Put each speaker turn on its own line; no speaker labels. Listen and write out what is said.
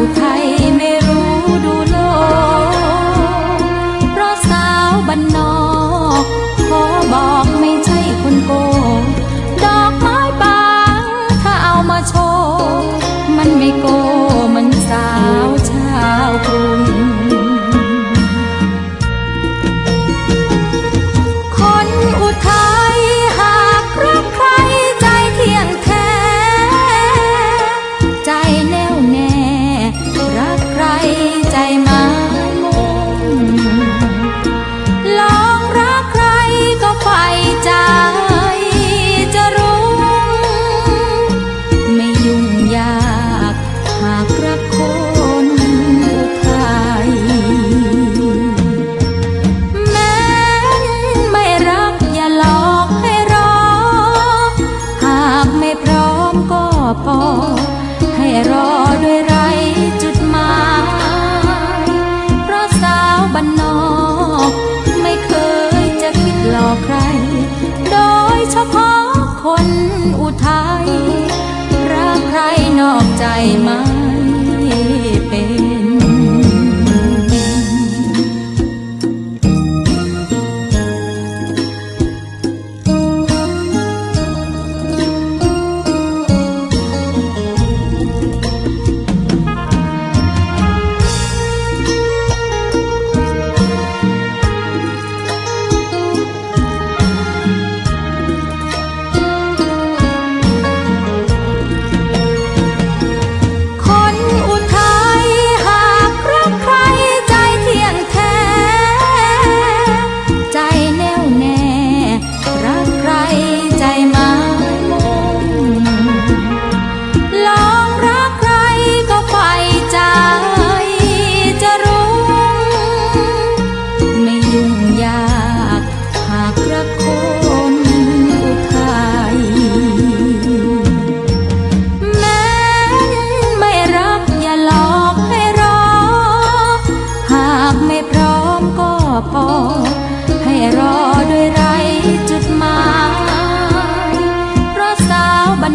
不太 ปอให้รอด้วยไรจุดหมายเพราะสาวบ้านนอก ไม่เคยจะคิดหลอกใคร โดยเฉพาะคนอุทัยรักใครนอกใจมา error.